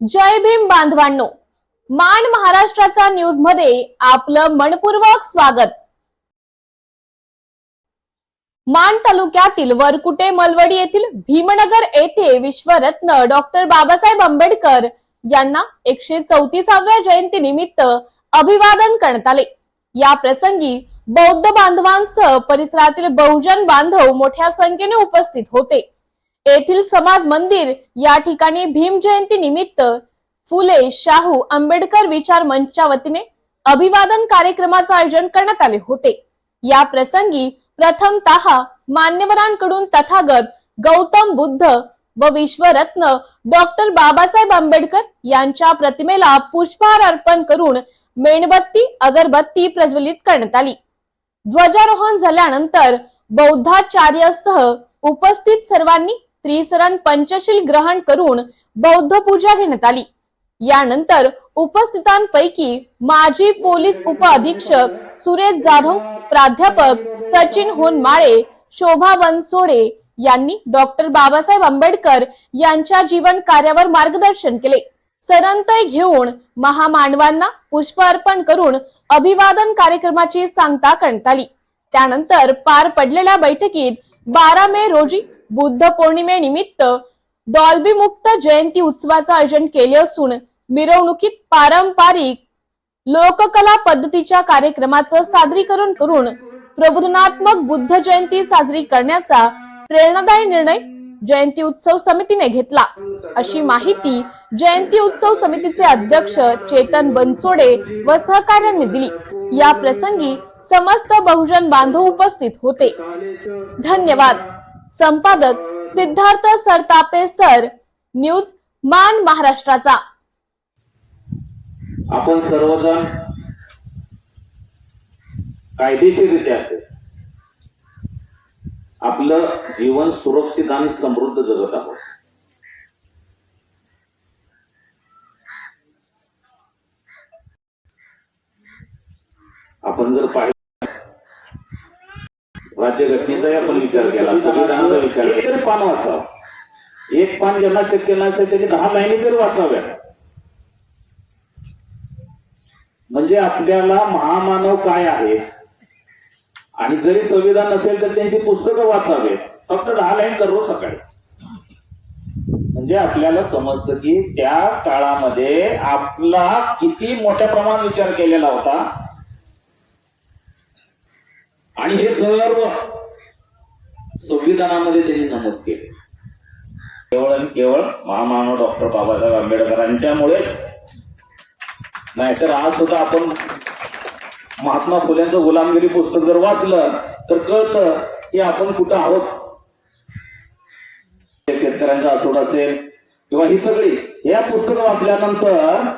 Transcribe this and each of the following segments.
जय भीम बांधवांनो. मान महाराष्ट्राचा न्यूजमध्ये आपलं मनपूर्वक स्वागत. मान तालुक्यातील वरकुटे मलवडी येथील भीमनगर येथे विश्वरत्न डॉक्टर बाबासाहेब आंबेडकर यांना एकशे चौतीसाव्या जयंती निमित्त अभिवादन करण्यात आले. या प्रसंगी बौद्ध बांधवांसह परिसरातील बहुजन बांधव मोठ्या संख्येने उपस्थित होते. येथील समाज मंदिर या ठिकाणी भीम जयंती निमित्त फुले शाहू आंबेडकर विचार मंचच्या वतीने अभिवादन कार्यक्रमाचे आयोजन करण्यात आले होते. या प्रसंगी प्रथमतः मान्यवरांकडून तथागत गौतम बुद्ध व विश्वरत्न डॉक्टर बाबासाहेब आंबेडकर यांच्या प्रतिमेला पुष्पहार अर्पण करून मेणबत्ती अगरबत्ती प्रज्वलित करण्यात आली. ध्वजारोहण झाल्यानंतर बौद्धाचार्यसह उपस्थित सर्वांनी त्रिसरण पंचशील ग्रहण करून बौद्ध पूजा घेण्यात आली. यानंतर उपस्थितांपैकी माजी पोलीस उप अधीक्षक सुरेश जाधव प्राध्यापक सचिन होनमाळे शोभा बनसोडे यांनी डॉक्टर बाबासाहेब आंबेडकर यांच्या जीवन कार्यावर मार्गदर्शन केले. सरंतय घेऊन महामानवांना पुष्प अर्पण करून अभिवादन कार्यक्रमाची सांगता करण्यात आली. त्यानंतर पार पडलेल्या बैठकीत बारा मे रोजी बुद्ध पौर्णिमेनिमित्त डॉल्बी मुक्त जयंती उत्सवाचं आयोजन केले असून मिरवणुकीत पारंपरिक लोककला पद्धतीच्या कार्यक्रमाचं सादरीकरण करून प्रबोधनात्मक बुद्ध जयंती साजरी करण्याचा प्रेरणादायी निर्णय जयंती उत्सव समितीने घेतला. अशी माहिती जयंती उत्सव समितीचे अध्यक्ष चेतन बनसोडे व सहकार्यांनी दिली. या प्रसंगी समस्त बहुजन बांधव उपस्थित होते. धन्यवाद. संपादक सिद्धार्थ सरतापे सर न्यूज मान महाराष्ट्राचा. आपण सर्वजण कायदेशीरित्या असेल. आपलं जीवन सुरक्षित आणि समृद्ध जगत आहोत. आपण जर पाहिलं राज्यघटनेचाही आपण विचार केला. संविधानाचा विचार केला. पान वाचावं. एक पान ज्यांना शक्य नसेल त्याची दहा लाईनी तरी वाचाव्या म्हणजे आपल्याला महामानव काय आहे? आणि जरी संविधान नसेल तर त्यांची पुस्तकं वाचावे फक्त दहा लाईन करू सकाळी. म्हणजे आपल्याला समजतं की त्या काळामध्ये आपला किती मोठ्या प्रमाणात विचार केलेला होता? आणि हे सर्व संविधानामध्ये त्यांनी नमूद केले. केवळ आणि केवळ महामानव डॉक्टर बाबासाहेब आंबेडकरांच्यामुळेच नाहीतर आज सुद्धा आपण महात्मा फुलेंचं गुलामगिरी पुस्तक जर वाचलं तर कळतं की आपण कुठं आहोत. शेतकऱ्यांचा असोड असेल किंवा ही सगळी या पुस्तक वाचल्यानंतर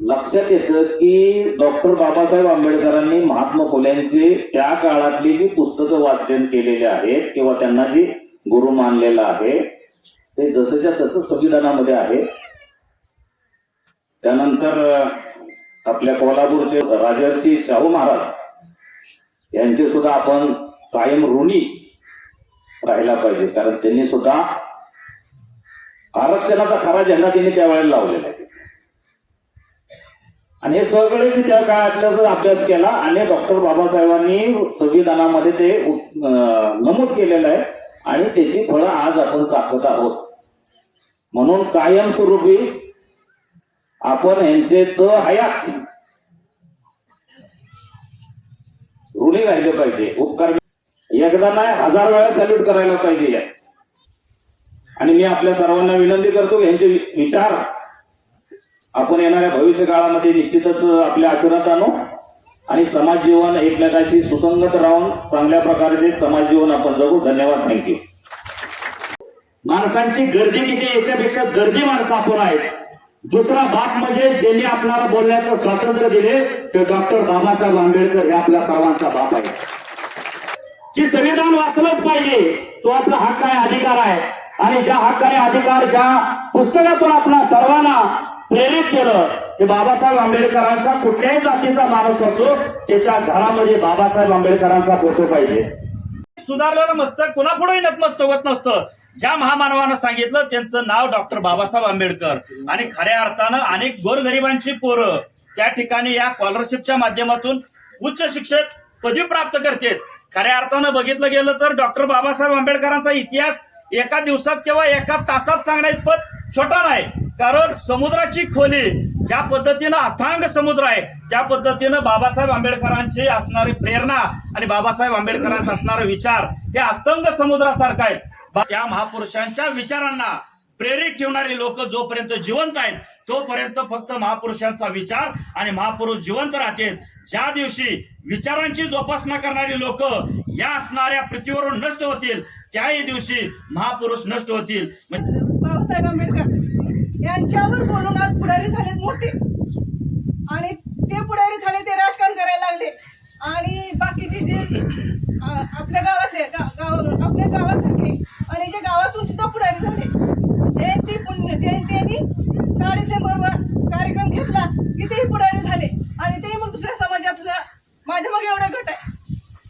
लक्षात येतं की डॉक्टर बाबासाहेब आंबेडकरांनी महात्मा फुलेंची त्या काळातली जी पुस्तकं वाचन केलेली आहेत किंवा त्यांना जी गुरु मानलेलं आहे ते जसंच्या तसं संविधानामध्ये आहे. त्यानंतर आपल्या कोल्हापूरचे राजर्षी शाहू महाराज यांचे सुद्धा आपण कायम ऋणी राहिला पाहिजे. कारण त्यांनी सुद्धा आरक्षणाचा खरा झेंडा त्यांनी त्यावेळेला लावलेला आहे. आणि हे सगळे मी त्या काळातल्या अभ्यास केला आणि डॉक्टर बाबासाहेबांनी संविधानामध्ये ते नमूद केलेलं आहे आणि त्याची फळं आज आपण साधत आहोत. म्हणून कायमस्वरूपी आपण यांचे त हयात ऋणी राहिले पाहिजे. उपकार एकदा नाही हजार वेळा सॅल्यूट करायला पाहिजे आणि मी आपल्या सर्वांना विनंती करतो यांचे विचार आपण येणाऱ्या भविष्य काळामध्ये निश्चितच आपल्या आचरणात आणू आणि समाज जीवन एकमेकाशी सुसंगत राहून चांगल्या प्रकारचे समाज जीवन आपण जगू. धन्यवाद. थँक्यू माणसांची गर्दी किती याच्यापेक्षा गर्दी माणसं आपण आहेत. दुसरा भाग म्हणजे ज्यांनी आपल्याला बोलण्याचं स्वातंत्र्य दिले ते डॉक्टर बाबासाहेब आंबेडकर हे आपल्या सर्वांचा बाप आहे की संविधान वाचलंच पाहिजे तो आपला हक्क आहे अधिकार आहे. आणि ज्या हक्क आणि अधिकार ज्या पुस्तकातून आपल्या सर्वांना प्रेरित केलं की बाबासाहेब आंबेडकरांचा कुठल्याही जातीचा माणूस असो त्याच्या घरामध्ये बाबासाहेब आंबेडकरांचा फोटो पाहिजे. सुधारलेलं मस्तक कुणा पुढे नतमस्तक होत नसतं. ज्या महामानवानं सांगितलं त्यांचं नाव डॉक्टर बाबासाहेब आंबेडकर. आणि खऱ्या अर्थानं अनेक गोरगरिबांची पोरं त्या ठिकाणी या स्कॉलरशिपच्या माध्यमातून उच्च शिक्षक पदवी प्राप्त करतेत. खऱ्या अर्थानं बघितलं गेलं तर डॉक्टर बाबासाहेब आंबेडकरांचा इतिहास एका दिवसात किंवा एका तासात सांगण्या छोटा नाही. कारण समुद्राची खोली ज्या पद्धतीनं अथांग समुद्र आहे त्या पद्धतीनं बाबासाहेब आंबेडकरांची असणारी प्रेरणा आणि बाबासाहेब आंबेडकरांचा असणारे विचार हे अथंग समुद्रासारखं आहेत. त्या महापुरुषांच्या विचारांना प्रेरित ठेवणारी लोक जोपर्यंत जिवंत आहेत तोपर्यंत फक्त महापुरुषांचा विचार आणि महापुरुष जिवंत राहतील. ज्या दिवशी विचारांची जोपासना करणारी लोक या असणाऱ्या पृथ्वीवरून नष्ट होतील त्याही दिवशी महापुरुष नष्ट होतील. म्हणजे बाबासाहेब आंबेडकर यांच्यावर बोलून आज पुढारी झालेत मोठे. आणि ते पुढारी झाले ते राजकारण करायला लागले. आणि बाकीचे जे आपल्या गावातले गा- गाव आपल्या गावासारखे आणि जे गावातून सुद्धा पुढारी झाले. जयंती पुण्य जयंती साडे डिसेंबरवर कार्यक्रम घेतला की तेही पुढारी झाले आणि तेही मग दुसऱ्या समाजातलं माझ्या मग एवढा गट आहे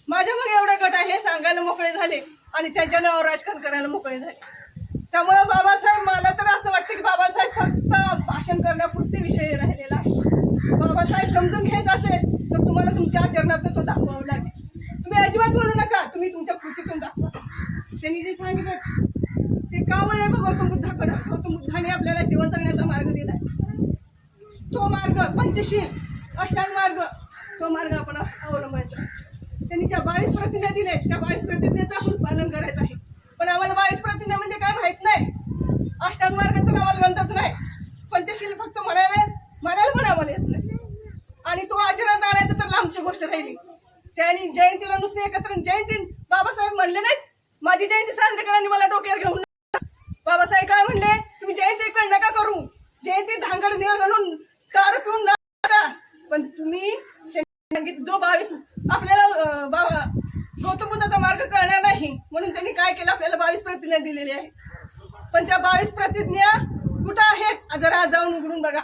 माझ्या मग एवढा गट आहे हे सांगायला मोकळे झाले आणि त्यांच्या नावावर राजकारण करायला मोकळे झाले त्यामुळे बाबासाहेब मला तर असं वाटतं की बाबासाहेब फक्त भाषण करण्यापुरते विषय राहिलेला आहे बाबासाहेब समजून घ्यायचं असेल तर तुम्हाला तुमच्या आचरणात तो दाखवावा लागेल. तुम्ही अजिबात बोलू नका तुम्ही तुमच्या कृतीतून दाखवा. त्यांनी जे सांगितलं ते का वळे गौतम बुद्धाकडं. गौतम बुद्धाने आपल्याला जीवन जगण्याचा मार्ग दिलाय. तो मार्ग पंचशील अष्टांग मार्ग तो मार्ग आपण अवलंबायचा. त्यांनी ज्या बावीस प्रतिज्ञा दिले त्या बावीस प्रतिज्ञेचं आपण पालन करायचं आहे. पण आम्हाला बावीस प्रतिज्ञा म्हणजे काय माहीत नाही. अष्टांग मार्गाचं आम्हाला आम्हाला नाही. पंचशील फक्त म्हणायला म्हणायला पण आम्हाला येत नाही. आणि तो आचरणात आणायचं तर लांबची गोष्ट राहिली. त्यांनी जयंतीला नुसते एकत्र जयंती बाबासाहेब म्हणले नाहीत. माझी जयंती साजरी करा आणि मला डोक्यावर घेऊन बाबासाहेब काय म्हणले? तुम्ही जयंती इकडे नका करू. जयंती धांगड निळा घालून कार पिऊन नका. पण तुम्ही जो बावीस आपल्याला बाबा गौतम बुद्धाचा मार्ग कळणार नाही. म्हणून त्यांनी काय केलं? आपल्याला बावीस प्रतिज्ञा दिलेली आहे. पण त्या बावीस प्रतिज्ञा कुठं आहेत? जरा जाऊन उघडून बघा.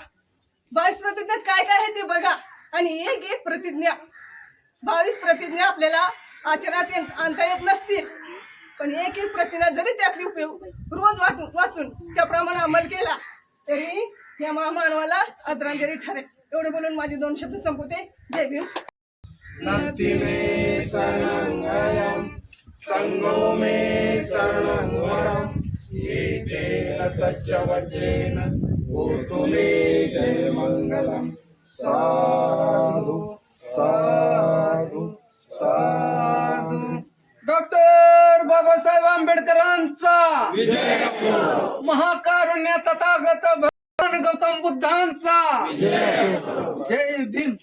बावीस प्रतिज्ञेत काय काय आहे ते बघा. आणि एक एक प्रतिज्ञा बावीस प्रतिज्ञा आपल्याला आचरणात येत- आणता येत नसतील. पण एक एक प्रतिज्ञा जरी त्यातली उपयोग रोज वाटून वाचून त्याप्रमाणे अंमल केला तरी या महामानवाला आदरांजली ठरेल. एवढे बोलून माझे दोन शब्द संपवते. जय भीम. संगो मे शरणं एतेन सच्चवचेन भूतु मे जय मङ्गलम् साधु साधु साधु. डॉक्टर बाबासाहेब आंबेडकरांचा महाकारुण्य तथागत भगवान गौतम बुद्धांचा जय भीम.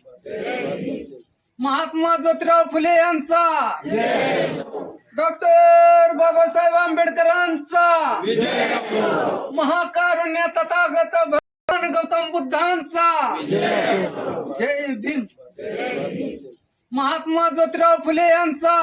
महात्मा ज्योतिराव फुले यांचा डॉक्टर बाबासाहेब आंबेडकरांचा महाकारुण्य तथागत भगवान गौतम बुद्धांचा जय भीम. महात्मा ज्योतिराव फुले यांचा.